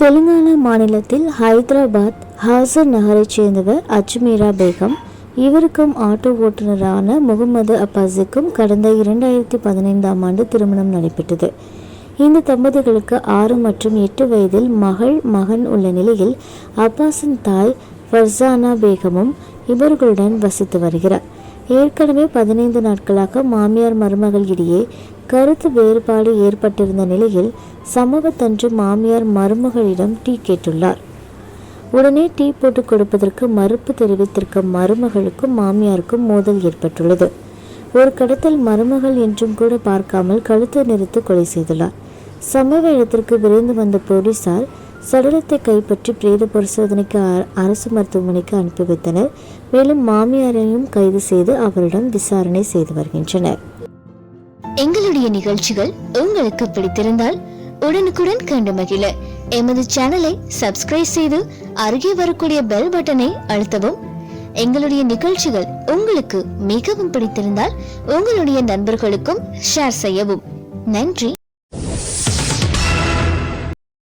தெலுங்கானா மாநிலத்தில் ஹைதராபாத் ஹாசன் நகரைச் சேர்ந்தவர் அஜ்மீரா பேகம். இவருக்கும் ஆட்டோ ஓட்டுநரான முகமது அப்பாஸுக்கும் கடந்த இரண்டாயிரத்தி பதினைந்தாம் ஆண்டு திருமணம் நடைபெற்றது. இந்த தம்பதிகளுக்கு ஆறு மற்றும் எட்டு வயதில் மகள் மகன் உள்ள நிலையில் அப்பாஸின் தாய் ஃபர்சானா பேகமும் இவர்களுடன் வசித்து வருகிறார். ஏற்கனவே பதினைந்து நாட்களாக மாமியார் மருமகள் இடையே கருத்து வேறுபாடு ஏற்பட்டிருந்த நிலையில் சம்பவத்தன்று மாமியார் மருமகளிடம் டீ கேட்டுள்ளார். உடனே டீ போட்டு கொடுப்பதற்கு மறுப்பு தெரிவித்திருக்க மருமகளுக்கும் மாமியாருக்கும் மோதல் ஏற்பட்டுள்ளது. ஒரு கடத்தல் மருமகள் என்றும் கூட பார்க்காமல் கழுத்து நிறுத்து கொலை செய்துள்ளார். சம்பவ இடத்திற்கு விரைந்து வந்த போலீசார் சடலத்தை கைப்பற்றி பிரேத பரிசோதனைக்கு அரசு மருத்துவமனைக்கு அனுப்பி வைத்தனர். மேலும் மாமியாரையும் கைது செய்து அவரிடம் விசாரணை செய்து வருகின்றனர். எங்களுடைய நிகழ்ச்சிகள் உங்களுக்கு பிடித்திருந்தால் உடனுக்குடன் கண்டு மகிழ. எமது சேனலை சப்ஸ்கிரைப் செய்து அருகே வரக்கூடிய பெல் பட்டனை அழுத்தவும். எங்களுடைய நிகழ்ச்சிகள் உங்களுக்கு மிகவும் பிடித்திருந்தால் உங்களுடைய நண்பர்களுக்கும் ஷேர் செய்யவும். நன்றி.